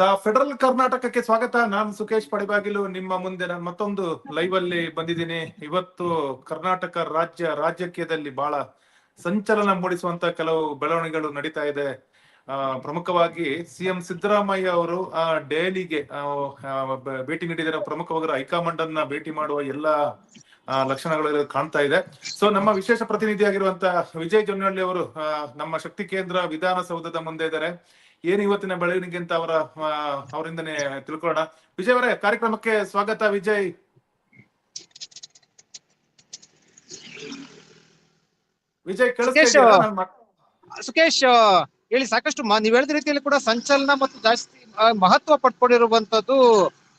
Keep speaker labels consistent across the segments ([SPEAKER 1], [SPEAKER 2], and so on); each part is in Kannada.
[SPEAKER 1] ದ ಫೆಡರಲ್ ಕರ್ನಾಟಕಕ್ಕೆ ಸ್ವಾಗತ. ನಾನು ಸುಖೇಶ್ ಪಡಿಬಾಗಿಲು. ನಿಮ್ಮ ಮುಂದೆ ನಾನು ಮತ್ತೊಂದು ಲೈವ್ ಅಲ್ಲಿ ಬಂದಿದ್ದೀನಿ. ಇವತ್ತು ಕರ್ನಾಟಕ ರಾಜ್ಯ ರಾಜಕೀಯದಲ್ಲಿ ಬಹಳ ಸಂಚಲನ ಮೂಡಿಸುವಂತ ಕೆಲವು ಬೆಳವಣಿಗೆಗಳು ನಡೀತಾ ಇದೆ. ಪ್ರಮುಖವಾಗಿ ಸಿಎಂ ಸಿದ್ದರಾಮಯ್ಯ ಅವರು, ಆ ಬ- ಭೇಟಿ ನೀಡಿದರೆ ಪ್ರಮುಖವಾಗಿ ಹೈಕಮಾಂಡ್ ಅನ್ನ ಭೇಟಿ ಮಾಡುವ ಎಲ್ಲ ಲಕ್ಷಣಗಳು ಕಾಣ್ತಾ ಇದೆ. ಸೊ ನಮ್ಮ ವಿಶೇಷ ಪ್ರತಿನಿಧಿಯಾಗಿರುವಂತ ವಿಜಯ್ ಜೊನ್ನಳ್ಳಿ ಅವರು ನಮ್ಮ ಶಕ್ತಿ ಕೇಂದ್ರ ವಿಧಾನಸೌಧದ ಮುಂದೆ ಇದ್ದಾರೆ. ಏನು ಇವತ್ತಿನ ಬೆಳವಣಿಗೆ ಅಂತ ಅವರ ಅವರಿಂದನೇ ತಿಳ್ಕೊಳ್ಳೋಣ. ವಿಜಯ್ ಅವರೇ ಕಾರ್ಯಕ್ರಮಕ್ಕೆ ಸ್ವಾಗತ ವಿಜಯ್. ವಿಜಯ್ ಸುಕೇಶ್.
[SPEAKER 2] ಸುಖೇಶ್ ಹೇಳಿ ಸಾಕಷ್ಟು ನೀವ್ ಹೇಳಿದ ರೀತಿಯಲ್ಲಿ ಕೂಡ ಸಂಚಲನ ಮತ್ತು ಜಾಸ್ತಿ ಮಹತ್ವ ಪಡ್ಕೊಂಡಿರುವಂತದ್ದು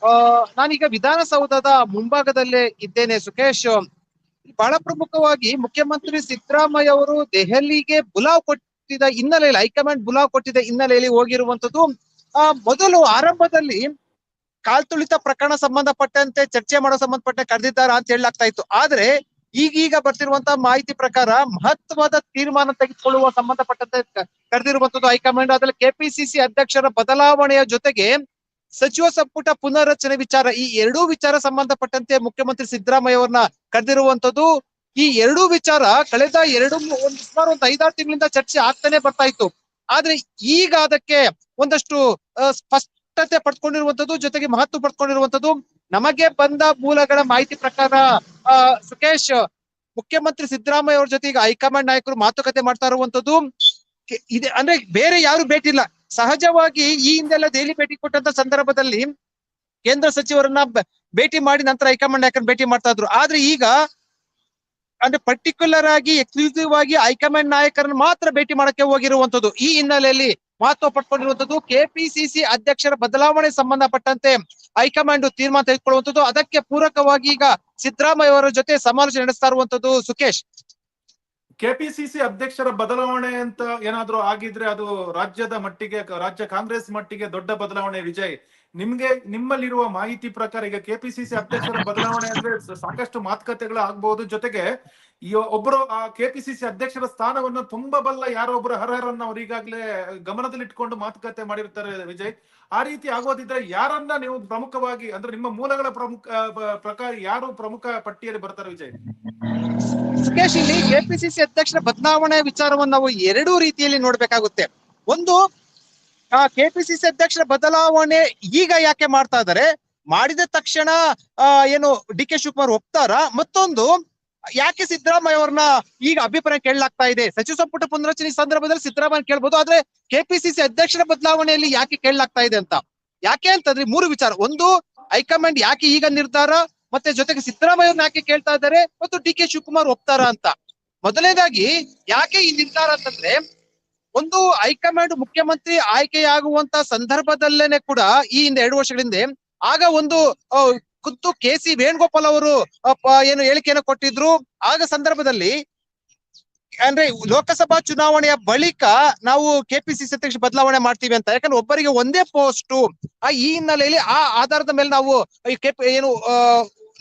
[SPEAKER 2] ಆ ನಾನೀಗ ವಿಧಾನಸೌಧದ ಮುಂಭಾಗದಲ್ಲೇ ಇದ್ದೇನೆ ಸುಖೇಶ್ ಬಹಳ ಪ್ರಮುಖವಾಗಿ ಮುಖ್ಯಮಂತ್ರಿ ಸಿದ್ದರಾಮಯ್ಯ ಅವರು ದೆಹಲಿಗೆ ಬುಲಾವ್ ಕೊಟ್ಟಿದ್ದ ಹಿನ್ನೆಲೆಯಲ್ಲಿ ಹೈಕಮಾಂಡ್ ಬುಲಾವ್ ಕೊಟ್ಟಿದ್ದ ಹಿನ್ನೆಲೆಯಲ್ಲಿ ಹೋಗಿರುವಂತದ್ದು ಆ, ಮೊದಲು ಆರಂಭದಲ್ಲಿ ಕಾಲ್ತುಳಿತ ಪ್ರಕರಣ ಸಂಬಂಧಪಟ್ಟಂತೆ, ಚರ್ಚೆ ಮಾಡೋ ಸಂಬಂಧಪಟ್ಟ ಕರೆದಿದ್ದಾರ ಅಂತ ಹೇಳಲಾಗ್ತಾ ಇತ್ತು. ಆದ್ರೆ ಈಗೀಗ ಬರ್ತಿರುವಂತಹ ಮಾಹಿತಿ ಪ್ರಕಾರ ಮಹತ್ವದ ತೀರ್ಮಾನ ತೆಗೆದುಕೊಳ್ಳುವ ಸಂಬಂಧಪಟ್ಟಂತೆ ಕರೆದಿರುವಂತದ್ದು ಹೈಕಮಾಂಡ್. ಅದ್ರಲ್ಲಿ ಕೆಪಿಸಿಸಿ ಅಧ್ಯಕ್ಷರ ಬದಲಾವಣೆಯ ಜೊತೆಗೆ ಸಚಿವ ಸಂಪುಟ ಪುನರ್ರಚನೆ ವಿಚಾರ, ಈ ಎರಡೂ ವಿಚಾರ ಸಂಬಂಧಪಟ್ಟಂತೆ ಮುಖ್ಯಮಂತ್ರಿ ಸಿದ್ದರಾಮಯ್ಯ ಅವರನ್ನ ಕರೆದಿರುವಂತದ್ದು ಈ ಎರಡೂ ವಿಚಾರ ಕಳೆದ ಎರಡು ಒಂದು ಸುಮಾರು ಒಂದು ಐದಾರು ತಿಂಗಳಿಂದ ಚರ್ಚೆ ಆಗ್ತಾನೆ ಬರ್ತಾ ಇತ್ತು. ಆದ್ರೆ ಈಗ ಅದಕ್ಕೆ ಒಂದಷ್ಟು ಸ್ಪಷ್ಟತೆ ಪಡ್ಕೊಂಡಿರುವಂತದ್ದು ಜೊತೆಗೆ ಮಹತ್ವ ಪಡ್ಕೊಂಡಿರುವಂತದ್ದು ನಮಗೆ ಬಂದ ಮೂಲಗಳ ಮಾಹಿತಿ ಪ್ರಕಾರ ಆ ಸುಖೇಶ್ ಮುಖ್ಯಮಂತ್ರಿ ಸಿದ್ದರಾಮಯ್ಯ ಅವ್ರ ಜೊತೆ ಈಗ ಹೈಕಮಾಂಡ್ ನಾಯಕರು ಮಾತುಕತೆ ಮಾಡ್ತಾ ಇರುವಂತದ್ದು ಇದೆ, ಅಂದ್ರೆ ಬೇರೆ ಯಾರು ಭೇಟಿ ಇಲ್ಲ ಸಹಜವಾಗಿ ಈ ಹಿಂದೆಲ್ಲ ದೆಹಲಿ ಭೇಟಿ ಕೊಟ್ಟಂತ ಸಂದರ್ಭದಲ್ಲಿ ಕೇಂದ್ರ ಸಚಿವರನ್ನ ಭೇಟಿ ಮಾಡಿ ನಂತರ ಹೈಕಮಾಂಡ್ ನಾಯಕರನ್ನ ಭೇಟಿ ಮಾಡ್ತಾ ಇದ್ರು. ಆದ್ರೆ ಈಗ ಅಂದ್ರೆ ಪರ್ಟಿಕ್ಯುಲರ್ ಆಗಿ ಎಕ್ಸ್ಕ್ಲೂಸಿವ್ ಆಗಿ ಹೈಕಮಾಂಡ್ ನಾಯಕರನ್ನು ಮಾತ್ರ ಭೇಟಿ ಮಾಡಕ್ಕೆ ಹೋಗಿರುವಂತದ್ದು ಈ ಹಿನ್ನೆಲೆಯಲ್ಲಿ ಮಹತ್ವ ಪಡ್ಕೊಂಡಿರುವಂತದ್ದು ಕೆಪಿಸಿಸಿ ಅಧ್ಯಕ್ಷರ ಬದಲಾವಣೆ ಸಂಬಂಧಪಟ್ಟಂತೆ ಹೈಕಮಾಂಡ್ ತೀರ್ಮಾನ ತೆಗೆದುಕೊಳ್ಳುವಂತದ್ದು ಅದಕ್ಕೆ ಪೂರಕವಾಗಿ ಈಗ ಸಿದ್ದರಾಮಯ್ಯ ಅವರ ಜೊತೆ ಸಮಾಲೋಚನೆ ನಡೆಸ್ತಾ ಇರುವಂತದ್ದು ಸುಖೇಶ್
[SPEAKER 1] ಕೆಪಿಸಿಸಿ ಅಧ್ಯಕ್ಷರ ಬದಲಾವಣೆ ಅಂತ ಏನಾದ್ರೂ ಆಗಿದ್ರೆ ಅದು ರಾಜ್ಯದ ಮಟ್ಟಿಗೆ, ರಾಜ್ಯ ಕಾಂಗ್ರೆಸ್ ಮಟ್ಟಿಗೆ ದೊಡ್ಡ ಬದಲಾವಣೆ ವಿಜಯ್. ನಿಮ್ಗೆ ನಿಮ್ಮಲ್ಲಿರುವ ಮಾಹಿತಿ ಪ್ರಕಾರ ಈಗ ಕೆಪಿಸಿಸಿ ಅಧ್ಯಕ್ಷರ ಬದಲಾವಣೆ ಅಂದ್ರೆ ಸಾಕಷ್ಟು ಮಾತುಕತೆಗಳು ಆಗ್ಬಹುದು ಜೊತೆಗೆ ಈ ಒಬ್ಬರು ಆ ಕೆಪಿಸಿಸಿ ಅಧ್ಯಕ್ಷರ ಸ್ಥಾನವನ್ನು ತುಂಬಾ ಬಲ್ಲ ಯಾರೋ ಒಬ್ಬರು ಹರಹರನ್ನ ಅವ್ರು ಈಗಾಗಲೇ ಗಮನದಲ್ಲಿಟ್ಕೊಂಡು ಮಾತುಕತೆ ಮಾಡಿರ್ತಾರೆ ವಿಜಯ್. ಆ ರೀತಿ ಆಗೋದಿದ್ರೆ ಯಾರನ್ನ ನೀವು ಪ್ರಮುಖವಾಗಿ ಅಂದ್ರೆ ನಿಮ್ಮ ಮೂಲಗಳ ಪ್ರಮುಖ ಪ್ರಕಾರ ಯಾರು ಪ್ರಮುಖ ಪಟ್ಟಿಯಲ್ಲಿ ಬರ್ತಾರೆ ವಿಜಯ್?
[SPEAKER 2] ಸುಖೇಶ್ ಇಲ್ಲಿ ಕೆಪಿಸಿಸಿ ಅಧ್ಯಕ್ಷರ ಬದಲಾವಣೆ ವಿಚಾರವನ್ನು ನಾವು ಎರಡೂ ರೀತಿಯಲ್ಲಿ ನೋಡ್ಬೇಕಾಗುತ್ತೆ. ಒಂದು ಆ ಕೆಪಿಸಿಸಿ ಅಧ್ಯಕ್ಷರ ಬದಲಾವಣೆ ಈಗ ಯಾಕೆ ಮಾಡ್ತಾ ಇದ್ದಾರೆ? ಮಾಡಿದ ತಕ್ಷಣ ಏನು ಡಿ ಕೆ ಶಿವಕುಮಾರ್ ಒಪ್ತಾರ? ಮತ್ತೊಂದು, ಯಾಕೆ ಸಿದ್ದರಾಮಯ್ಯ ಅವ್ರನ್ನ ಈಗ ಅಭಿಪ್ರಾಯ ಕೇಳಲಾಗ್ತಾ ಇದೆ? ಸಚಿವ ಸಂಪುಟ ಪುನರಚನೆ ಸಂದರ್ಭದಲ್ಲಿ ಸಿದ್ದರಾಮಯ್ಯ ಕೇಳ್ಬೋದು, ಆದ್ರೆ ಕೆಪಿಸಿಸಿ ಅಧ್ಯಕ್ಷರ ಬದಲಾವಣೆಯಲ್ಲಿ ಯಾಕೆ ಕೇಳಲಾಗ್ತಾ ಇದೆ ಅಂತ? ಯಾಕೆ ಅಂತಂದ್ರೆ ಮೂರು ವಿಚಾರ. ಒಂದು, ಹೈಕಮಾಂಡ್ ಯಾಕೆ ಈಗ ನಿರ್ಧಾರ? ಮತ್ತೆ ಜೊತೆಗೆ ಸಿದ್ದರಾಮಯ್ಯ ಅವ್ರನ್ನ ಯಾಕೆ ಕೇಳ್ತಾ ಇದ್ದಾರೆ? ಮತ್ತು ಡಿ ಕೆ ಶಿವಕುಮಾರ್ ಒಪ್ತಾರ ಅಂತ? ಮೊದಲನೇದಾಗಿ, ಯಾಕೆ ಈ ನಿರ್ಧಾರ ಅಂತಂದ್ರೆ ಒಂದು ಹೈಕಮಾಂಡ್ ಮುಖ್ಯಮಂತ್ರಿ ಆಯ್ಕೆಯಾಗುವಂತ ಸಂದರ್ಭದಲ್ಲೇನೆ ಕೂಡ ಈ ಹಿಂದೆ ಎರಡು ವರ್ಷಗಳ ಹಿಂದೆ ಆಗ ಒಂದು ಖುದ್ದು ಕೆ ಸಿ ವೇಣುಗೋಪಾಲ್ ಅವರು ಏನು ಹೇಳಿಕೆಯನ್ನು ಕೊಟ್ಟಿದ್ರು. ಆಗ ಸಂದರ್ಭದಲ್ಲಿ ಅಂದ್ರೆ ಲೋಕಸಭಾ ಚುನಾವಣೆಯ ಬಳಿಕ ನಾವು ಕೆಪಿಸಿಸಿ ಅಧ್ಯಕ್ಷ ಬದಲಾವಣೆ ಮಾಡ್ತೀವಿ ಅಂತ. ಯಾಕಂದ್ರೆ ಒಬ್ಬರಿಗೆ ಒಂದೇ ಪೋಸ್ಟ್, ಆ, ಈ ಹಿನ್ನೆಲೆಯಲ್ಲಿ ಆ ಆಧಾರದ ಮೇಲೆ ನಾವು ಏನು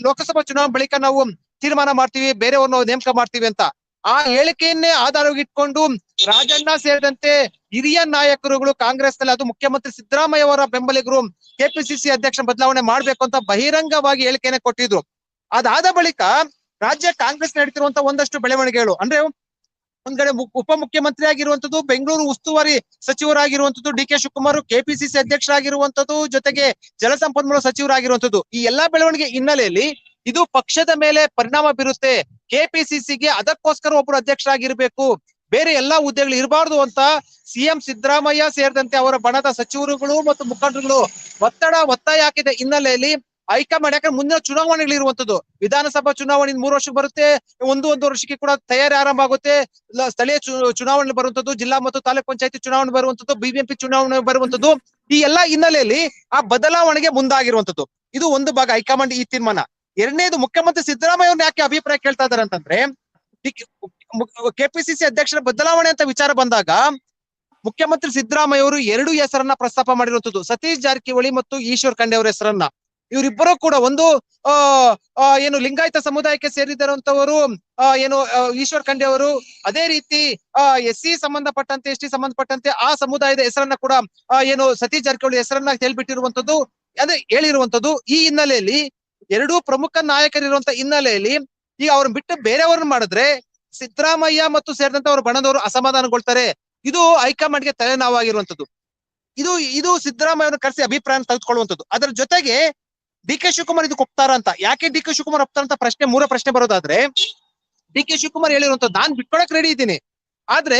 [SPEAKER 2] ಲೋಕಸಭಾ ಚುನಾವಣೆ ಬಳಿಕ ನಾವು ತೀರ್ಮಾನ ಮಾಡ್ತೀವಿ, ಬೇರೆಯವ್ರನ್ನ ನೇಮಕ ಮಾಡ್ತೀವಿ ಅಂತ. ಆ ಹೇಳಿಕೆಯನ್ನೇ ಆಧಾರವಾಗಿ ಇಟ್ಕೊಂಡು ರಾಜಣ್ಣ ಸೇರಿದಂತೆ ಹಿರಿಯ ನಾಯಕರುಗಳು ಕಾಂಗ್ರೆಸ್ನಲ್ಲಿ ಅದು ಮುಖ್ಯಮಂತ್ರಿ ಸಿದ್ದರಾಮಯ್ಯ ಅವರ ಬೆಂಬಲಿಗರು ಕೆಪಿಸಿಸಿ ಅಧ್ಯಕ್ಷ ಬದಲಾವಣೆ ಮಾಡ್ಬೇಕು ಅಂತ ಬಹಿರಂಗವಾಗಿ ಹೇಳಿಕೆನೆ ಕೊಟ್ಟಿದ್ರು. ಅದಾದ ಬಳಿಕ ರಾಜ್ಯ ಕಾಂಗ್ರೆಸ್ ನಡೀತಿರುವಂತಹ ಒಂದಷ್ಟು ಬೆಳವಣಿಗೆಗಳು, ಅಂದ್ರೆ ಒಂದ್ ಕಡೆ ಮುಖ್ಯಮಂತ್ರಿ ಉಪಮುಖ್ಯಮಂತ್ರಿ ಆಗಿರುವಂತದ್ದು ಬೆಂಗಳೂರು ಉಸ್ತುವಾರಿ ಸಚಿವರಾಗಿರುವಂತದ್ದು ಡಿ ಕೆ ಶಿವಕುಮಾರ್, ಕೆಪಿಸಿಸಿ ಅಧ್ಯಕ್ಷರಾಗಿರುವಂತದ್ದು ಜೊತೆಗೆ ಜಲಸಂಪನ್ಮೂಲ ಸಚಿವರಾಗಿರುವಂತದ್ದು ಈ ಎಲ್ಲಾ ಬೆಳವಣಿಗೆ ಹಿನ್ನೆಲೆಯಲ್ಲಿ ಇದು ಪಕ್ಷದ ಮೇಲೆ ಪರಿಣಾಮ ಬೀರುತ್ತೆ ಕೆಪಿಸಿಸಿಗೆ ಅದಕ್ಕೋಸ್ಕರ ಒಬ್ರು ಅಧ್ಯಕ್ಷರಾಗಿರ್ಬೇಕು. ಬೇರೆ ಎಲ್ಲಾ ಹುದ್ದೆಗಳು ಇರಬಾರ್ದು ಅಂತ ಸಿಎಂ ಸಿದ್ದರಾಮಯ್ಯ ಸೇರಿದಂತೆ ಅವರ ಬಣದ ಸಚಿವರುಗಳು ಮತ್ತು ಮುಖಂಡರುಗಳು ಒತ್ತಡ ಒತ್ತಾಯ ಹಾಕಿದ ಹಿನ್ನೆಲೆಯಲ್ಲಿ ಹೈಕಮಾಂಡ್, ಯಾಕಂದ್ರೆ ಮುಂದಿನ ಚುನಾವಣೆಗಳು ಇರುವಂತದ್ದು ವಿಧಾನಸಭಾ ಚುನಾವಣೆ ಮೂರು ವರ್ಷ ಬರುತ್ತೆ, ಒಂದು ಒಂದು ವರ್ಷಕ್ಕೆ ಕೂಡ ತಯಾರಿ ಆರಂಭ ಆಗುತ್ತೆ. ಸ್ಥಳೀಯ ಚುನಾವಣೆ ಬರುವಂತದ್ದು ಜಿಲ್ಲಾ ಮತ್ತು ತಾಲೂಕ್ ಪಂಚಾಯತಿ ಚುನಾವಣೆ ಬರುವಂತದ್ದು ಬಿಬಿಎಂಪಿ ಚುನಾವಣೆ ಬರುವಂತದ್ದು ಈ ಎಲ್ಲಾ ಹಿನ್ನೆಲೆಯಲ್ಲಿ ಆ ಬದಲಾವಣೆಗೆ ಮುಂದಾಗಿರುವಂತದ್ದು ಇದು ಒಂದು ಭಾಗ ಹೈಕಮಾಂಡ್ ಈ ತೀರ್ಮಾನ. ಎರಡನೇದು ಮುಖ್ಯಮಂತ್ರಿ ಸಿದ್ದರಾಮಯ್ಯ ಅವ್ರನ್ನ ಯಾಕೆ ಅಭಿಪ್ರಾಯ ಕೇಳ್ತಾ ಇದಾರೆ ಅಂತಂದ್ರೆ ಕೆಪಿಸಿಸಿ ಅಧ್ಯಕ್ಷರ ಬದಲಾವಣೆ ಅಂತ ವಿಚಾರ ಬಂದಾಗ, ಮುಖ್ಯಮಂತ್ರಿ ಸಿದ್ದರಾಮಯ್ಯ ಅವರು ಎರಡು ಹೆಸರನ್ನ ಪ್ರಸ್ತಾಪ ಮಾಡಿರುವಂತದ್ದು, ಸತೀಶ್ ಜಾರಕಿಹೊಳಿ ಮತ್ತು ಈಶ್ವರ್ ಖಂಡೆ ಅವರ ಹೆಸರನ್ನ. ಇವರಿಬ್ಬರು ಕೂಡ ಒಂದು ಏನು ಲಿಂಗಾಯತ ಸಮುದಾಯಕ್ಕೆ ಸೇರಿದಂತವರು ಏನು ಈಶ್ವರ್ ಖಂಡೆ ಅವರು, ಅದೇ ರೀತಿ ಎಸ್ ಸಿ ಸಂಬಂಧಪಟ್ಟಂತೆ ಎಸ್ ಟಿ ಸಂಬಂಧಪಟ್ಟಂತೆ ಆ ಸಮುದಾಯದ ಹೆಸರನ್ನ ಕೂಡ ಏನು ಸತೀಶ್ ಜಾರಕಿಹೊಳಿ ಹೆಸರನ್ನ ಹೇಳ್ಬಿಟ್ಟಿರುವಂತದ್ದು, ಅದೇ ಹೇಳಿರುವಂತದ್ದು, ಈ ಹಿನ್ನೆಲೆಯಲ್ಲಿ ಎರಡೂ ಪ್ರಮುಖ ನಾಯಕರಿರುವಂತ ಹಿನ್ನೆಲೆಯಲ್ಲಿ ಈಗ ಅವ್ರನ್ನ ಬಿಟ್ಟು ಬೇರೆಯವ್ರನ್ನ ಮಾಡಿದ್ರೆ ಸಿದ್ದರಾಮಯ್ಯ ಮತ್ತು ಸೇರಿದಂತ ಅವ್ರ ಬಣದವರು ಅಸಮಾಧಾನಗೊಳ್ತಾರೆ. ಇದು ಹೈಕಮಾಂಡ್ಗೆ ತಲೆನೋವಾಗಿರುವಂತದ್ದು ಇದು ಇದು ಸಿದ್ದರಾಮಯ್ಯ ಕರೆಸಿ ಅಭಿಪ್ರಾಯ ತೆಗೆದುಕೊಳ್ಳುವಂಥದ್ದು. ಅದರ ಜೊತೆಗೆ ಡಿ ಕೆ ಶಿವಕುಮಾರ್ ಇದಕ್ಕೆ ಒಪ್ತಾರ ಅಂತ. ಯಾಕೆ ಡಿ ಕೆ ಶಿವಕುಮಾರ್ ಒಪ್ತಾರ ಅಂತ ಪ್ರಶ್ನೆ ಮೂರ ಪ್ರಶ್ನೆ ಬರೋದಾದ್ರೆ ಡಿ ಕೆ ಶಿವಕುಮಾರ್ ಹೇಳಿರುವಂತ ನಾನ್ ಬಿಟ್ಕೊಳಕ್ ರೆಡಿ ಇದ್ದೀನಿ. ಆದ್ರೆ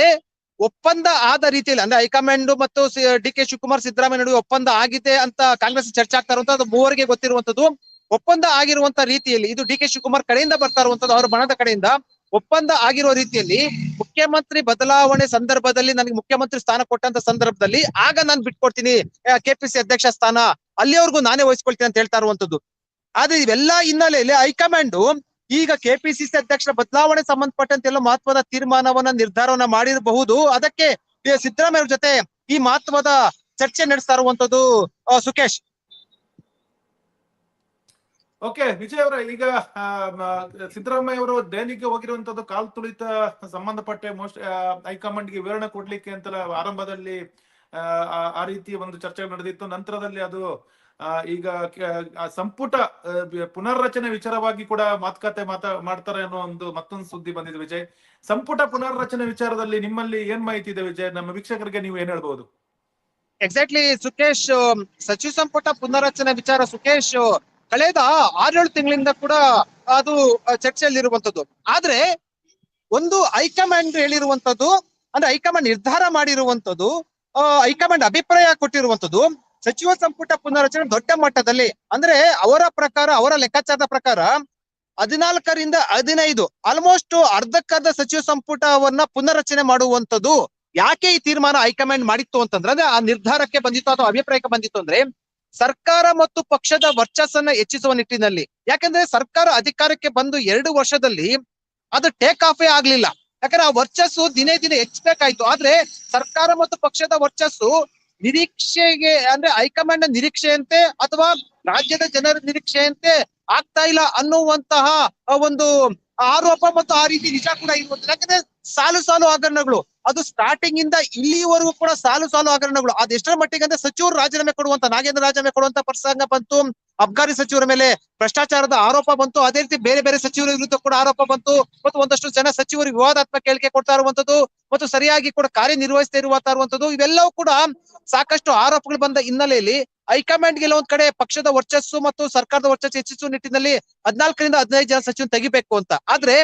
[SPEAKER 2] ಒಪ್ಪಂದ ಆದ ರೀತಿಯಲ್ಲಿ, ಅಂದ್ರೆ ಹೈಕಮಾಂಡ್ ಮತ್ತು ಡಿ ಕೆ ಶಿವಕುಮಾರ್ ಸಿದ್ದರಾಮಯ್ಯ ನಡುವೆ ಒಪ್ಪಂದ ಆಗಿದೆ ಅಂತ ಕಾಂಗ್ರೆಸ್ ಚರ್ಚೆ ಆಗ್ತಾರಂತ ಮೂವರಿಗೆ ಗೊತ್ತಿರುವಂತದ್ದು ಒಪ್ಪಂದ ಆಗಿರುವಂತ ರೀತಿಯಲ್ಲಿ ಇದು ಡಿ ಕೆ ಶಿವಕುಮಾರ್ ಕಡೆಯಿಂದ ಬರ್ತಾ ಇರುವಂತದ್ದು, ಅವರ ಬಣದ ಕಡೆಯಿಂದ ಒಪ್ಪಂದ ಆಗಿರುವ ರೀತಿಯಲ್ಲಿ ಮುಖ್ಯಮಂತ್ರಿ ಬದಲಾವಣೆ ಸಂದರ್ಭದಲ್ಲಿ ನನಗೆ ಮುಖ್ಯಮಂತ್ರಿ ಸ್ಥಾನ ಕೊಟ್ಟಂತ ಸಂದರ್ಭದಲ್ಲಿ ಆಗ ನಾನು ಬಿಟ್ಕೊಡ್ತೀನಿ. ಕೆಪಿಸಿ ಅಧ್ಯಕ್ಷ ಸ್ಥಾನ, ಅಲ್ಲಿವರೆಗೂ ನಾನೇ ವಹಿಸ್ಕೊಳ್ತೀನಿ ಅಂತ ಹೇಳ್ತಾ ಇರುವಂತದ್ದು. ಆದ್ರೆ ಇವೆಲ್ಲಾ ಹಿನ್ನೆಲೆಯಲ್ಲಿ ಹೈಕಮಾಂಡ್ ಈಗ ಕೆಪಿಸಿಸಿ ಅಧ್ಯಕ್ಷರ ಬದಲಾವಣೆ ಸಂಬಂಧಪಟ್ಟಂತೆ ಎಲ್ಲ ಮಹತ್ವದ ತೀರ್ಮಾನವನ್ನ, ನಿರ್ಧಾರವನ್ನ ಮಾಡಿರಬಹುದು. ಅದಕ್ಕೆ ಸಿದ್ದರಾಮಯ್ಯ ಜೊತೆ ಈ ಮಹತ್ವದ ಚರ್ಚೆ ನಡೆಸ್ತಾ ಇರುವಂತದ್ದು ಸುಖೇಶ್
[SPEAKER 1] ಓಕೆ ವಿಜಯ್ ಅವರ ಈಗ ಸಿದ್ದರಾಮಯ್ಯ ಅವರು ದೆಹಲಿಗೆ ಹೋಗಿರುವಂತದ್ದು ಕಾಲ್ ತುಳಿತ ಸಂಬಂಧಪಟ್ಟ ಮೋಸ್ಟ್ ಹೈಕಮಾಂಡ್ಗೆ ವಿವರಣೆ ಕೊಡ್ಲಿಕ್ಕೆ ಅಂತ ಆರಂಭದಲ್ಲಿ ಆ, ರೀತಿ ಒಂದು ಚರ್ಚೆ ನಡೆದಿತ್ತು. ನಂತರದಲ್ಲಿ ಅದು ಈಗ ಸಂಪುಟ ಪುನರ್ರಚನೆ ವಿಚಾರವಾಗಿ ಕೂಡ ಮಾತುಕತೆ ಮಾತಾ ಮಾಡ್ತಾರೆ ಅನ್ನೋ ಒಂದು ಮತ್ತೊಂದು ಸುದ್ದಿ ಬಂದಿದೆ ವಿಜಯ್. ಸಂಪುಟ ಪುನರ್ರಚನೆ ವಿಚಾರದಲ್ಲಿ ನಿಮ್ಮಲ್ಲಿ ಏನ್ ಮಾಹಿತಿ ಇದೆ ವಿಜಯ್? ನಮ್ಮ ವೀಕ್ಷಕರಿಗೆ ನೀವು ಏನ್ ಹೇಳ್ಬಹುದು?
[SPEAKER 2] ಎಕ್ಸಾಕ್ಟ್ಲಿ ಸುಖೇಶ್ ಸಚಿವ ಸಂಪುಟ ಪುನರ್ರಚನೆ ವಿಚಾರ ಸುಖೇಶ್ ಕಳೆದ ಆರೇಳು ತಿಂಗಳಿಂದ ಕೂಡ ಅದು ಚರ್ಚೆಯಲ್ಲಿ ಚರ್ಚೆಯಲ್ಲಿರುವಂತದ್ದು. ಆದ್ರೆ, ಒಂದು ಹೈಕಮಾಂಡ್ ಹೇಳಿರುವಂತದ್ದು, ಅಂದ್ರೆ ಹೈಕಮಾಂಡ್ ನಿರ್ಧಾರ ಮಾಡಿರುವಂತದ್ದು ಹೈಕಮಾಂಡ್ ಅಭಿಪ್ರಾಯ ಕೊಟ್ಟಿರುವಂತದ್ದು, ಸಚಿವ ಸಂಪುಟ ಪುನರ್ರಚನೆ ದೊಡ್ಡ ಮಟ್ಟದಲ್ಲಿ, ಅಂದ್ರೆ ಅವರ ಪ್ರಕಾರ, ಅವರ ಲೆಕ್ಕಾಚಾರದ ಪ್ರಕಾರ, ಹದಿನಾಲ್ಕರಿಂದ ಹದಿನೈದು ಆಲ್ಮೋಸ್ಟ್ ಅರ್ಧಕ್ಕರ್ಧ ಸಚಿವ ಸಂಪುಟವನ್ನ ಪುನರ್ರಚನೆ ಮಾಡುವಂತದ್ದು, ಯಾಕೆ ಈ ತೀರ್ಮಾನ ಹೈಕಮಾಂಡ್ ಮಾಡಿತ್ತು ಅಂತಂದ್ರೆ, ಅಂದ್ರೆ ಆ ನಿರ್ಧಾರಕ್ಕೆ ಬಂದಿತ್ತು ಅಥವಾ ಅಭಿಪ್ರಾಯಕ್ಕೆ ಬಂದಿತ್ತು ಅಂದ್ರೆ ಸರ್ಕಾರ ಮತ್ತು ಪಕ್ಷದ ವರ್ಚಸ್ಸನ್ನ ಹೆಚ್ಚಿಸುವ ನಿಟ್ಟಿನಲ್ಲಿ. ಯಾಕಂದ್ರೆ ಸರ್ಕಾರ ಅಧಿಕಾರಕ್ಕೆ ಬಂದು ಎರಡು ವರ್ಷದಲ್ಲಿ ಅದು ಟೇಕ್ ಆಫೇ ಆಗ್ಲಿಲ್ಲ. ಯಾಕಂದ್ರೆ ಆ ವರ್ಚಸ್ಸು ದಿನೇ ದಿನೇ ಹೆಚ್ಚಬೇಕಾಯ್ತು ಆದ್ರೆ ಸರ್ಕಾರ ಮತ್ತು ಪಕ್ಷದ ವರ್ಚಸ್ಸು ನಿರೀಕ್ಷೆಗೆ, ಅಂದ್ರೆ ಹೈಕಮಾಂಡ್ ನಿರೀಕ್ಷೆಯಂತೆ ಅಥವಾ ರಾಜ್ಯದ ಜನರ ನಿರೀಕ್ಷೆಯಂತೆ ಆಗ್ತಾ ಇಲ್ಲ ಅನ್ನುವಂತಹ ಒಂದು ಆರೋಪ ಮತ್ತು ಆ ರೀತಿ ನಿಜ ಕೂಡ ಇರುವಂತ ಯಾಕಂದ್ರೆ ಸಾಲು ಸಾಲು ಹಗರಣಗಳು. ಅದು ಸ್ಟಾರ್ಟಿಂಗ್ ಇಂದ ಇಲ್ಲಿವರೆಗೂ ಕೂಡ ಸಾಲು ಸಾಲು ಹಗರಣಗಳು. ಅದೆಷ್ಟರ ಮಟ್ಟಿಗೆ ಅಂದ್ರೆ ಸಚಿವರು ರಾಜೀನಾಮೆ ಕೊಡುವಂತ, ನಾಗೇಂದ್ರ ರಾಜೀನಾಮೆ ಕೊಡುವಂತ ಪ್ರಸಂಗ ಬಂತು ಅಬ್ಕಾರಿ ಸಚಿವರ ಮೇಲೆ ಭ್ರಷ್ಟಾಚಾರದ ಆರೋಪ ಬಂತು, ಅದೇ ರೀತಿ ಬೇರೆ ಬೇರೆ ಸಚಿವರ ವಿರುದ್ಧ ಕೂಡ ಆರೋಪ ಬಂತು, ಮತ್ತು ಒಂದಷ್ಟು ಜನ ಸಚಿವರು ವಿವಾದಾತ್ಮಕ ಹೇಳಿಕೆ ಕೊಡ್ತಾ ಇರುವಂತದ್ದು, ಮತ್ತು ಸರಿಯಾಗಿ ಕೂಡ ಕಾರ್ಯನಿರ್ವಹಿಸ್ತಾ ಇರುವಂತ ಇರುವಂತದ್ದು, ಇವೆಲ್ಲವೂ ಕೂಡ ಸಾಕಷ್ಟು ಆರೋಪಗಳು ಬಂದ ಹಿನ್ನೆಲೆಯಲ್ಲಿ ಹೈಕಮಾಂಡ್ ಗೆಲ್ಲ ಒಂದ್ ಕಡೆ ಪಕ್ಷದ ವರ್ಚಸ್ಸು ಮತ್ತು ಸರ್ಕಾರದ ವರ್ಚಸ್ಸು ಹೆಚ್ಚಿಸುವ ನಿಟ್ಟಿನಲ್ಲಿ ಹದ್ನಾಲ್ಕರಿಂದ ಹದಿನೈದು ಜನ ಸಚಿವ ತೆಗಿಬೇಕು ಅಂತ. ಆದ್ರೆ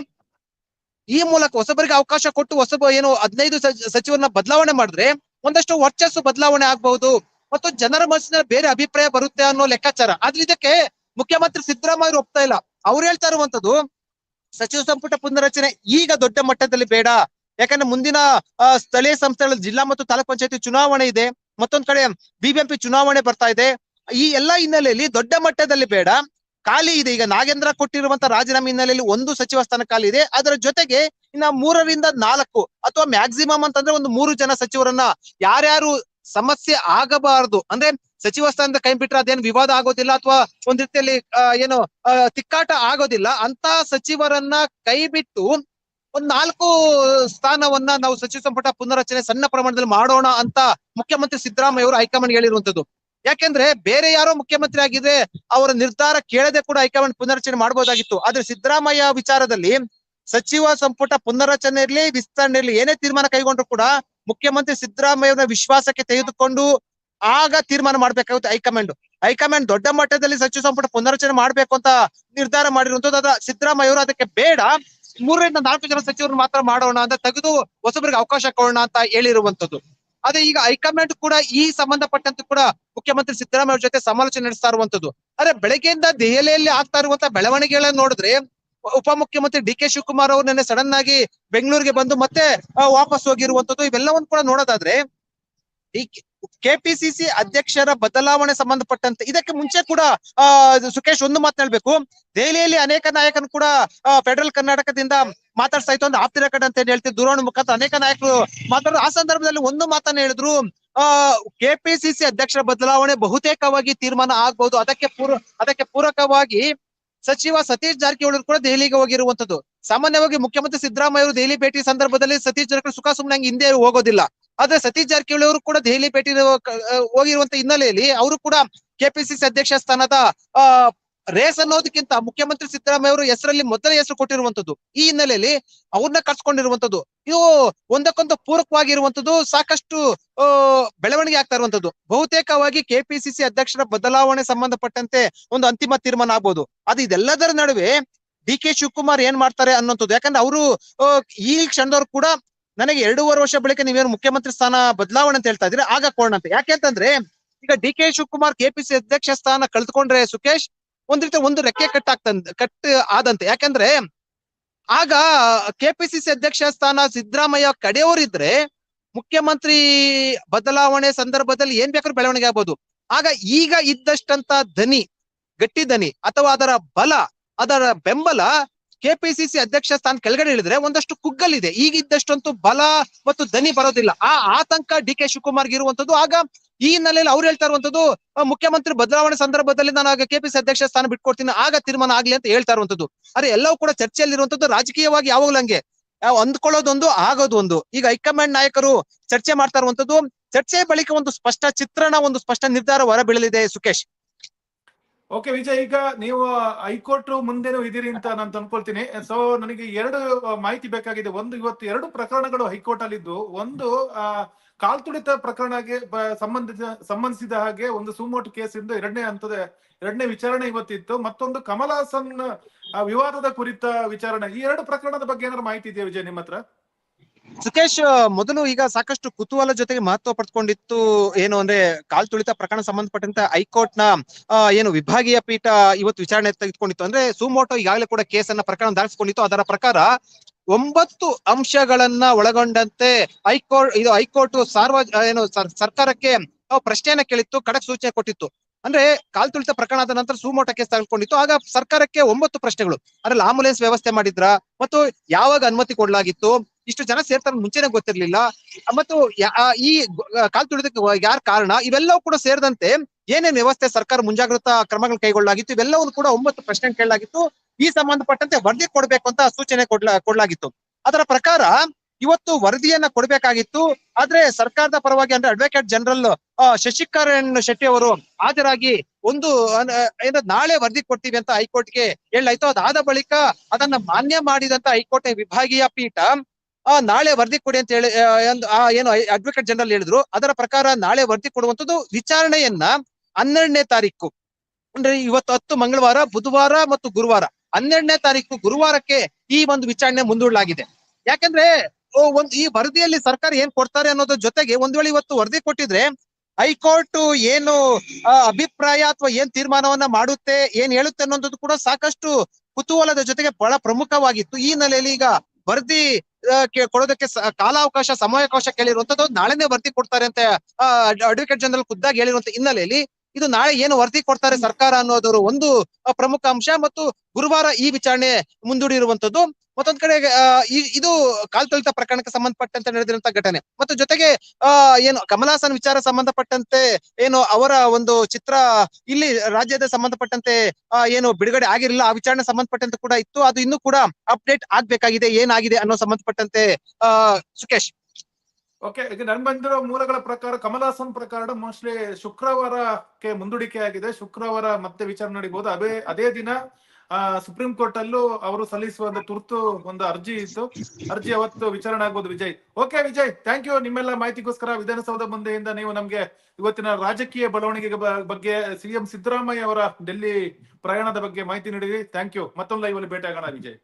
[SPEAKER 2] ಈ ಮೂಲಕ ಹೊಸಬರಿಗೆ ಅವಕಾಶ ಕೊಟ್ಟು ಹೊಸಬ ಏನು ಹದಿನೈದು ಸಚಿವರನ್ನ ಬದಲಾವಣೆ ಮಾಡಿದ್ರೆ ಒಂದಷ್ಟು ವರ್ಚಸ್ಸು ಬದಲಾವಣೆ ಆಗಬಹುದು. ಮತ್ತು ಜನರ ಮನಸ್ಸಿನ ಬೇರೆ ಅಭಿಪ್ರಾಯ ಬರುತ್ತೆ ಅನ್ನೋ ಲೆಕ್ಕಾಚಾರ. ಆದ್ರೆ ಇದಕ್ಕೆ ಮುಖ್ಯಮಂತ್ರಿ ಸಿದ್ದರಾಮಯ್ಯ ಒಪ್ತಾ ಇಲ್ಲ. ಅವ್ರು ಹೇಳ್ತಾ ಇರುವಂತದ್ದು, ಸಚಿವ ಸಂಪುಟ ಪುನರಚನೆ ಈಗ ದೊಡ್ಡ ಮಟ್ಟದಲ್ಲಿ ಬೇಡ. ಯಾಕಂದ್ರೆ ಮುಂದಿನ ಸ್ಥಳೀಯ ಸಂಸ್ಥೆಗಳ ಜಿಲ್ಲಾ ಮತ್ತು ತಾಲೂಕ್ ಪಂಚಾಯತಿ ಚುನಾವಣೆ ಇದೆ. ಮತ್ತೊಂದ್ ಕಡೆ ಬಿಬಿಎಂಪಿ ಚುನಾವಣೆ ಬರ್ತಾ ಇದೆ. ಈ ಎಲ್ಲಾ ಹಿನ್ನೆಲೆಯಲ್ಲಿ ದೊಡ್ಡ ಮಟ್ಟದಲ್ಲಿ ಬೇಡ. ಖಾಲಿ ಇದೆ. ಈಗ ನಾಗೇಂದ್ರ ಕೊಟ್ಟಿರುವಂತಹ ರಾಜೀನಾಮೆ ಹಿನ್ನೆಲೆಯಲ್ಲಿ ಒಂದು ಸಚಿವ ಸ್ಥಾನ ಖಾಲಿ ಇದೆ. ಅದರ ಜೊತೆಗೆ ಇನ್ನ ಮೂರರಿಂದ ನಾಲ್ಕು ಅಥವಾ ಮ್ಯಾಕ್ಸಿಮಮ್ ಅಂತಂದ್ರೆ ಒಂದು ಮೂರು ಜನ ಸಚಿವರನ್ನ ಯಾರ್ಯಾರು ಸಮಸ್ಯೆ ಆಗಬಾರದು. ಅಂದ್ರೆ ಸಚಿವ ಸ್ಥಾನದ ಕೈ ಬಿಟ್ರೆ ಅದೇನು ವಿವಾದ ಆಗೋದಿಲ್ಲ ಅಥವಾ ಒಂದ್ ರೀತಿಯಲ್ಲಿ ಏನು ತಿಕ್ಕಾಟ ಆಗೋದಿಲ್ಲ. ಅಂತ ಸಚಿವರನ್ನ ಕೈ ಬಿಟ್ಟು ಒಂದ್ ನಾಲ್ಕು ಸ್ಥಾನವನ್ನ ನಾವು ಸಚಿವ ಸಂಪುಟ ಪುನರ್ರಚನೆ ಸಣ್ಣ ಪ್ರಮಾಣದಲ್ಲಿ ಮಾಡೋಣ ಅಂತ ಮುಖ್ಯಮಂತ್ರಿ ಸಿದ್ದರಾಮಯ್ಯ ಅವರು ಹೈಕಮಾಂಡ್ ಹೇಳಿರುವಂತದ್ದು ಯಾಕೆಂದ್ರೆ ಬೇರೆ ಯಾರೋ ಮುಖ್ಯಮಂತ್ರಿ ಆಗಿದ್ರೆ ಅವರ ನಿರ್ಧಾರ ಕೇಳದೆ ಕೂಡ ಹೈಕಮಾಂಡ್ ಪುನರ್ರಚನೆ ಮಾಡಬಹುದಾಗಿತ್ತು ಆದ್ರೆ ಸಿದ್ದರಾಮಯ್ಯ ವಿಚಾರದಲ್ಲಿ ಸಚಿವ ಸಂಪುಟ ಪುನರ್ರಚನೆ ಇರಲಿ, ವಿಸ್ತರಣೆ ಇರಲಿ, ಏನೇ ತೀರ್ಮಾನ ಕೈಗೊಂಡ್ರು ಕೂಡ ಮುಖ್ಯಮಂತ್ರಿ ಸಿದ್ದರಾಮಯ್ಯನ ವಿಶ್ವಾಸಕ್ಕೆ ತೆಗೆದುಕೊಂಡು ಆಗ ತೀರ್ಮಾನ ಮಾಡ್ಬೇಕಾಗುತ್ತೆ ಹೈಕಮಾಂಡ್. ಹೈಕಮಾಂಡ್ ದೊಡ್ಡ ಮಟ್ಟದಲ್ಲಿ ಸಚಿವ ಸಂಪುಟ ಪುನರ್ರಚನೆ ಮಾಡ್ಬೇಕು ಅಂತ ನಿರ್ಧಾರ ಮಾಡಿರುವಂತದ್ದು ಸಿದ್ದರಾಮಯ್ಯ ಅವರು ಅದಕ್ಕೆ ಬೇಡ, ಮೂರರಿಂದ ನಾಲ್ಕು ಜನ ಸಚಿವರು ಮಾತ್ರ ಮಾಡೋಣ ಅಂತ ತೆಗೆದು ಹೊಸಬರಿಗೆ ಅವಕಾಶ ಕೊಡೋಣ ಅಂತ ಹೇಳಿರುವಂತದ್ದು ಅದೇ ಈಗ ಹೈಕಮಾಂಡ್ ಕೂಡ ಈ ಸಂಬಂಧಪಟ್ಟಂತೆ ಕೂಡ ಮುಖ್ಯಮಂತ್ರಿ ಸಿದ್ದರಾಮಯ್ಯ ಜೊತೆ ಸಮಾಲೋಚನೆ ನಡೆಸ್ತಾ ಇರುವಂತದ್ದು. ಆದ್ರೆ ಬೆಳಗ್ಗೆಯಿಂದ ದೆಹಲಿಯಲ್ಲಿ ಆಗ್ತಾ ಇರುವಂತಹ ಬೆಳವಣಿಗೆಗಳನ್ನ ನೋಡಿದ್ರೆ ಉಪಮುಖ್ಯಮಂತ್ರಿ ಡಿ ಕೆ ಶಿವಕುಮಾರ್ ಅವರು ನಿನ್ನೆ ಸಡನ್ ಆಗಿ ಬೆಂಗಳೂರಿಗೆ ಬಂದು ಮತ್ತೆ ವಾಪಸ್ ಹೋಗಿರುವಂತದ್ದು ಇವೆಲ್ಲವನ್ನು ಕೂಡ ನೋಡೋದಾದ್ರೆ ಈ ಕೆಪಿಸಿಸಿ ಅಧ್ಯಕ್ಷರ ಬದಲಾವಣೆ ಸಂಬಂಧಪಟ್ಟಂತೆ ಇದಕ್ಕೆ ಮುಂಚೆ ಕೂಡ ಸುಖೇಶ್ ಒಂದು ಮಾತನಾಡ್ಬೇಕು ದೆಹಲಿಯಲ್ಲಿ ಅನೇಕ ನಾಯಕರು ಕೂಡ ಫೆಡರಲ್ ಕರ್ನಾಟಕದಿಂದ ಮಾತಾಡ್ತಾ ಇತ್ತು ಅಂದ್ರೆ ಆಪ್ತಿರ ಕಡೆ ಅಂತ ಹೇಳ್ತೀವಿ? ದೂರವಾಣಿ ಮುಖಾಂತರ ಅನೇಕ ನಾಯಕರು ಮಾತಾಡಿದ್ರು ಆ ಸಂದರ್ಭದಲ್ಲಿ ಒಂದು ಮಾತನ್ನ ಹೇಳಿದ್ರು. ಆ, ಕೆಪಿಸಿಸಿ ಅಧ್ಯಕ್ಷರ ಬದಲಾವಣೆ ಬಹುತೇಕವಾಗಿ ತೀರ್ಮಾನ ಆಗ್ಬಹುದು ಅದಕ್ಕೆ ಪೂರ್ವ ಅದಕ್ಕೆ ಪೂರಕವಾಗಿ ಸಚಿವ ಸತೀಶ್ ಜಾರಕಿಹೊಳಿ ಕೂಡ ದೆಹಲಿಗೆ ಹೋಗಿರುವಂತದ್ದು. ಸಾಮಾನ್ಯವಾಗಿ ಮುಖ್ಯಮಂತ್ರಿ ಸಿದ್ದರಾಮಯ್ಯ ಅವರು ದೆಹಲಿ ಭೇಟಿ ಸಂದರ್ಭದಲ್ಲಿ ಸತೀಶ್ ಜಾರಕಿಹೊಳಿ ಸುಖ ಸುಮ್ಮನೆ ಹಿಂದೆ ಹೋಗೋದಿಲ್ಲ. ಆದ್ರೆ ಸತೀಶ್ ಜಾರಕಿಹೊಳಿ ಅವರು ಕೂಡ ದೆಹಲಿ ಭೇಟಿ ಹೋಗಿರುವಂತ ಹಿನ್ನೆಲೆಯಲ್ಲಿ ಅವರು ಕೂಡ ಕೆಪಿಸಿಸಿ ಅಧ್ಯಕ್ಷ ಸ್ಥಾನದ, ಆ ರೇಸ್ ಅನ್ನೋದಕ್ಕಿಂತ ಮುಖ್ಯಮಂತ್ರಿ ಸಿದ್ದರಾಮಯ್ಯ ಅವರು ಹೆಸರಲ್ಲಿ ಮೊದಲ ಹೆಸರು ಕೊಟ್ಟಿರುವಂತದ್ದು ಈ ಹಿನ್ನೆಲೆಯಲ್ಲಿ ಅವ್ರನ್ನ ಕರ್ಸ್ಕೊಂಡಿರುವಂತದ್ದು ಇದು ಒಂದಕ್ಕೊಂದು ಪೂರಕವಾಗಿರುವಂತದ್ದು ಸಾಕಷ್ಟು ಬೆಳವಣಿಗೆ ಆಗ್ತಾ ಇರುವಂತದ್ದು ಬಹುತೇಕವಾಗಿ ಕೆಪಿಸಿಸಿ ಅಧ್ಯಕ್ಷರ ಬದಲಾವಣೆ ಸಂಬಂಧಪಟ್ಟಂತೆ ಒಂದು ಅಂತಿಮ ತೀರ್ಮಾನ ಆಗ್ಬೋದು. ಅದು ಇದೆಲ್ಲದರ ನಡುವೆ ಡಿ ಕೆ ಶಿವಕುಮಾರ್ ಏನ್ ಮಾಡ್ತಾರೆ ಅನ್ನೋಂಥದ್ದು. ಯಾಕಂದ್ರೆ ಅವರು ಈ ಕ್ಷಣದವ್ರು ಕೂಡ ನನಗೆ ಎರಡೂವರೆ ವರ್ಷ ಬಳಿಕ ನೀವೇನು ಮುಖ್ಯಮಂತ್ರಿ ಸ್ಥಾನ ಬದಲಾವಣೆ ಅಂತ ಹೇಳ್ತಾ ಇದ್ರೆ ಆಗ ಕೊಡೋಣ ಅಂತ. ಯಾಕೆಂತಂದ್ರೆ ಈಗ ಡಿ ಕೆ ಶಿವಕುಮಾರ್ ಕೆಪಿಸಿ ಅಧ್ಯಕ್ಷ ಸ್ಥಾನ ಕಳೆದುಕೊಂಡ್ರೆ ಸುಖೇಶ್ ಒಂದ್ ರೀತಿ ಒಂದು ರೆಕ್ಕೆ ಕಟ್ಟಾಗ್ತಂತ ಕಟ್ ಆದಂತೆ. ಯಾಕಂದ್ರೆ ಆಗ ಕೆಪಿಸಿಸಿ ಅಧ್ಯಕ್ಷ ಸ್ಥಾನ ಸಿದ್ದರಾಮಯ್ಯ ಕಡೆಯವರಿದ್ರೆ ಮುಖ್ಯಮಂತ್ರಿ ಬದಲಾವಣೆ ಸಂದರ್ಭದಲ್ಲಿ ಏನ್ ಬೇಕಾದ್ರೂ ಬೆಳವಣಿಗೆ ಆಗ್ಬೋದು. ಆಗ ಈಗ ಇದ್ದಷ್ಟಂತ ದನಿ ಗಟ್ಟಿ ದನಿ ಅಥವಾ ಅದರ ಬಲ ಅದರ ಬೆಂಬಲ ಕೆಪಿಸಿಸಿ ಅಧ್ಯಕ್ಷ ಸ್ಥಾನ ಕೆಳಗಡೆ ಇಳಿದ್ರೆ ಒಂದಷ್ಟು ಕುಗ್ಗಲಿದೆ ಈಗ ಇದ್ದಷ್ಟಂತೂ ಬಲ ಮತ್ತು ದನಿ ಬರೋದಿಲ್ಲ. ಆ ಆತಂಕ ಡಿ ಕೆ ಶಿವಕುಮಾರ್ಗೆ ಇರುವಂತದ್ದು. ಆಗ ಈ ಹಿನ್ನೆಲೆಯಲ್ಲಿ ಅವ್ರು ಹೇಳ್ತಾ ಇರುವಂತದ್ದು ಮುಖ್ಯಮಂತ್ರಿ ಬದಲಾವಣೆ ಸಂದರ್ಭದಲ್ಲಿ ನಾನು ಆಗ ಕೆಪಿಸಿ ಅಧ್ಯಕ್ಷ ಸ್ಥಾನ ಬಿಟ್ಕೊಡ್ತೀನಿ, ಆಗ ತೀರ್ಮಾನ ಆಗ್ಲಿ ಅಂತ ಹೇಳ್ತಾ ಇರುವಂತದ್ದು. ಅರೆ, ಎಲ್ಲವೂ ಕೂಡ ಚರ್ಚೆಯಲ್ಲಿ ಇರುವಂತದ್ದು ರಾಜಕೀಯವಾಗಿ ಯಾವಾಗ್ಲೂ ಹಂಗೆ. ಅಂದ್ಕೊಳ್ಳೋದೊಂದು ಆಗೋದು ಒಂದು ಈಗ ಹೈಕಮಾಂಡ್ ನಾಯಕರು ಚರ್ಚೆ ಮಾಡ್ತಾ ಇರುವಂತದ್ದು ಚರ್ಚೆ ಬಳಿಕ ಒಂದು ಸ್ಪಷ್ಟ ಚಿತ್ರಣ, ಒಂದು ಸ್ಪಷ್ಟ ನಿರ್ಧಾರ ಹೊರಬೀಳಲಿದೆ ಸುಖೇಶ್
[SPEAKER 1] ಓಕೆ ವಿಜಯ್ ಈಗ ನೀವು ಹೈಕೋರ್ಟ್ ಮುಂದೆನೂ ಇದ್ದೀರಿ ಅಂತ ನಾನು ತಂದ್ಕೊಳ್ತೀನಿ. ಸೊ ನನಗೆ ಎರಡು ಮಾಹಿತಿ ಬೇಕಾಗಿದೆ. ಒಂದು, ಇವತ್ತು ಎರಡು ಪ್ರಕರಣಗಳು ಹೈಕೋರ್ಟ್ ಅಲ್ಲಿದ್ದು ಒಂದು, ಆ ಕಾಲ್ತುಳಿತ ಪ್ರಕರಣಕ್ಕೆ ಸಂಬಂಧಿಸಿದ ಸಂಬಂಧಿಸಿದ ಹಾಗೆ ಒಂದು ಸುಮೋಟ್ ಕೇಸ್ ಇಂದು ಎರಡನೇ ಹಂತದ, ಎರಡನೇ ವಿಚಾರಣೆ ಇವತ್ತಿತ್ತು. ಮತ್ತೊಂದು ಕಮಲ್ ಹಾಸನ್ ವಿವಾದದ ಕುರಿತ ವಿಚಾರಣೆ. ಈ ಎರಡು ಪ್ರಕರಣದ ಬಗ್ಗೆ ಏನಾದ್ರು ಮಾಹಿತಿ ಇದೆಯಾ ವಿಜಯ್, ನಿಮ್ಮ ಹತ್ರ?
[SPEAKER 2] ಸುಖೇಶ್ ಮೊದಲು ಈಗ ಸಾಕಷ್ಟು ಕುತೂಹಲ ಜೊತೆಗೆ ಮಹತ್ವ ಪಡ್ಕೊಂಡಿತ್ತು. ಏನು ಅಂದ್ರೆ ಕಾಲ್ ತುಳಿತ ಪ್ರಕರಣ ಸಂಬಂಧಪಟ್ಟಂತ ಹೈಕೋರ್ಟ್ನ ಏನು ವಿಭಾಗೀಯ ಪೀಠ ಇವತ್ತು ವಿಚಾರಣೆ ತೆಗೆದುಕೊಂಡಿತ್ತು. ಅಂದ್ರೆ ಸುಮೋಟೋ ಈಗಾಗಲೇ ಕೂಡ ಕೇಸನ್ನ ಪ್ರಕರಣ ದಾಖಲಿಸಿಕೊಂಡಿತ್ತು. ಅದರ ಪ್ರಕಾರ ಒಂಬತ್ತು ಅಂಶಗಳನ್ನ ಒಳಗೊಂಡಂತೆ ಹೈಕೋರ್ಟ್, ಇದು ಹೈಕೋರ್ಟ್ ಸಾರ್ವ ಏನು ಸರ್ಕಾರಕ್ಕೆ ಪ್ರಶ್ನೆಯನ್ನ ಕೇಳಿತ್ತು ಕಡಕ್ ಸೂಚನೆ ಕೊಟ್ಟಿತ್ತು. ಅಂದ್ರೆ ಕಾಲ್ ತುಳಿತ ಪ್ರಕರಣದ ನಂತರ ಸುಮೋಟ ಕೇಸ್ ತಗೊಂಡಿತ್ತು ಆಗ ಸರ್ಕಾರಕ್ಕೆ ಒಂಬತ್ತು ಪ್ರಶ್ನೆಗಳು. ಅದ್ರಲ್ಲಿ ಆಂಬುಲೆನ್ಸ್ ವ್ಯವಸ್ಥೆ ಮಾಡಿದ್ರ? ಮತ್ತು ಯಾವಾಗ ಅನುಮತಿ ಕೊಡ್ಲಾಗಿತ್ತು? ಇಷ್ಟು ಜನ ಸೇರ್ತಾರೆ ಮುಂಚೆನೆ ಗೊತ್ತಿರ್ಲಿಲ್ಲ. ಮತ್ತು ಈ ಗ- ಕಾಲ್ ತುಳಿದಕ್ಕೆ ಯಾರ ಕಾರಣ? ಇವೆಲ್ಲವೂ ಕೂಡ ಸೇರಿದಂತೆ ಏನೇನು ವ್ಯವಸ್ಥೆ ಸರ್ಕಾರ ಮುಂಜಾಗ್ರತಾ ಕ್ರಮಗಳು ಕೈಗೊಳ್ಳಲಾಗಿತ್ತು? ಇವೆಲ್ಲವನ್ನು ಕೂಡ ಒಂಬತ್ತು ಪ್ರಶ್ನೆ ಕೇಳಲಾಗಿತ್ತು. ಈ ಸಂಬಂಧಪಟ್ಟಂತೆ ವರದಿ ಕೊಡ್ಬೇಕು ಅಂತ ಸೂಚನೆ ಕೊಡ್ಲಾ, ಕೊಡ್ಲಾಗಿತ್ತು. ಅದರ ಪ್ರಕಾರ ಇವತ್ತು ವರದಿಯನ್ನ ಕೊಡ್ಬೇಕಾಗಿತ್ತು. ಆದ್ರೆ ಸರ್ಕಾರದ ಪರವಾಗಿ ಅಂದ್ರೆ ಅಡ್ವೊಕೇಟ್ ಜನರಲ್ ಶಶಿಕರಣ್ ಶೆಟ್ಟಿ ಅವರು ಹಾಜರಾಗಿ ಒಂದು ಏನ ನಾಳೆ ವರದಿ ಕೊಡ್ತೀವಿ ಅಂತ ಹೈಕೋರ್ಟ್ಗೆ ಹೇಳಾಯ್ತು ಅದಾದ ಬಳಿಕ ಅದನ್ನ ಮಾನ್ಯ ಮಾಡಿದಂತ ಹೈಕೋರ್ಟ್ ವಿಭಾಗೀಯ ಪೀಠ ನಾಳೆ ವರದಿ ಕೊಡಿ ಅಂತ ಹೇಳಿ ಆ, ಆ ಏನು ಅಡ್ವೊಕೇಟ್ ಜನರಲ್ ಹೇಳಿದ್ರು ಅದರ ಪ್ರಕಾರ ನಾಳೆ ವರದಿ ಕೊಡುವಂತದ್ದು ವಿಚಾರಣೆಯನ್ನ ಹನ್ನೆರಡನೇ ತಾರೀಕು. ಅಂದ್ರೆ ಇವತ್ತು ಹತ್ತು ಮಂಗಳವಾರ ಬುಧವಾರ ಮತ್ತು ಗುರುವಾರ. ಹನ್ನೆರಡನೇ ತಾರೀಕು ಗುರುವಾರಕ್ಕೆ ಈ ಒಂದು ವಿಚಾರಣೆ ಮುಂದೂಡಲಾಗಿದೆ. ಯಾಕಂದ್ರೆ ಒಂದು ಈ ವರದಿಯಲ್ಲಿ ಸರ್ಕಾರ ಏನ್ ಕೊಡ್ತಾರೆ ಅನ್ನೋದ್ರ ಜೊತೆಗೆ ಒಂದ್ ವೇಳೆ ಇವತ್ತು ವರದಿ ಕೊಟ್ಟಿದ್ರೆ ಹೈಕೋರ್ಟ್ ಏನು ಆ, ಅಭಿಪ್ರಾಯ ಅಥವಾ ಏನ್ ತೀರ್ಮಾನವನ್ನ ಮಾಡುತ್ತೆ ಏನ್ ಹೇಳುತ್ತೆ ಅನ್ನೋದು ಕೂಡ ಸಾಕಷ್ಟು ಕುತೂಹಲದ ಜೊತೆಗೆ ಬಹಳ ಪ್ರಮುಖವಾಗಿತ್ತು. ಈ ಹಿನ್ನೆಲೆಯಲ್ಲಿ ಈಗ ವರದಿ ಕೊಡೋದಕ್ಕೆ ಕಾಲಾವಕಾಶ, ಸಮಯಾವಕಾಶ ಕೇಳಿರುವಂತದ್ದು ನಾಳೆನೇ ವರದಿ ಕೊಡ್ತಾರೆ ಅಂತ ಅಡ್ವೊಕೇಟ್ ಜನರಲ್ ಖುದ್ದಾಗಿ ಹೇಳಿರುವಂತ ಹಿನ್ನೆಲೆಯಲ್ಲಿ ಇದು ನಾಳೆ ಏನು ವರದಿ ಕೊಡ್ತಾರೆ ಸರ್ಕಾರ ಅನ್ನೋದರ ಒಂದು ಪ್ರಮುಖ ಅಂಶ ಮತ್ತು ಗುರುವಾರ ಈ ವಿಚಾರಣೆ ಮುಂದೂಡಿರುವಂತದ್ದು. ಮತ್ತೊಂದ್ ಕಡೆ ಇದು ಕಾಲ್ ಇದು ಕಾಲ್ತೊಳಿತ ಪ್ರಕರಣಕ್ಕೆ ಸಂಬಂಧಪಟ್ಟಂತೆ ನಡೆದಿರುವಂತಹ ಘಟನೆ. ಮತ್ತು ಜೊತೆಗೆ, ಆ, ಏನು ಕಮಲಾಸನ್ ವಿಚಾರ ಸಂಬಂಧಪಟ್ಟಂತೆ ಏನು ಅವರ ಒಂದು ಚಿತ್ರ ಇಲ್ಲಿ ರಾಜ್ಯದ ಸಂಬಂಧಪಟ್ಟಂತೆ ಏನು ಬಿಡುಗಡೆ ಆಗಿರಲಿಲ್ಲ, ಆ ವಿಚಾರಣೆ ಸಂಬಂಧಪಟ್ಟಂತೆ ಕೂಡ ಇತ್ತು. ಅದು ಇನ್ನೂ ಕೂಡ ಅಪ್ಡೇಟ್ ಆಗ್ಬೇಕಾಗಿದೆ, ಏನಾಗಿದೆ ಅನ್ನೋ ಸಂಬಂಧಪಟ್ಟಂತೆ, ಆ ಸುಖೇಶ್
[SPEAKER 1] ಓಕೆ ಈಗ ನನ್ ಬಂದಿರೋ ಮೂಲಗಳ ಪ್ರಕಾರ ಕಮಲಾಸನ್ ಹಾಸನ್ ಪ್ರಕರಣ ಮೋಸ್ಟ್ಲಿ ಶುಕ್ರವಾರಕ್ಕೆ ಮುಂದೂಡಿಕೆ ಆಗಿದೆ ಶುಕ್ರವಾರ ಮತ್ತೆ ವಿಚಾರಣೆ ನಡೀಬಹುದು. ಅದೇ ಅದೇ ದಿನ ಆ ಸುಪ್ರೀಂ ಕೋರ್ಟ್ ಅಲ್ಲೂ ಅವರು ಸಲ್ಲಿಸುವ ತುರ್ತು ಒಂದು ಅರ್ಜಿ ಇತ್ತು. ಅರ್ಜಿ ಅವತ್ತು ವಿಚಾರಣೆ ಆಗ್ಬೋದು Vijay. Okay Vijay thank you ನಿಮ್ಮೆಲ್ಲ ಮಾಹಿತಿಗೋಸ್ಕರ ವಿಧಾನಸೌಧ ಮುಂದೆಯಿಂದ ನೀವು ನಮ್ಗೆ ಇವತ್ತಿನ ರಾಜಕೀಯ ಬೆಳವಣಿಗೆ ಬಗ್ಗೆ ಸಿಎಂ ಸಿದ್ದರಾಮಯ್ಯ ಅವರ ಡೆಲ್ಲಿ ಪ್ರಯಾಣದ ಬಗ್ಗೆ ಮಾಹಿತಿ ನೀಡಿದ್ರಿ. ಥ್ಯಾಂಕ್ ಯು ಮತ್ತೊಂದು ಲೈವ್ ಅಲ್ಲಿ ಭೇಟಿ ಆಗೋಣ ವಿಜಯ್.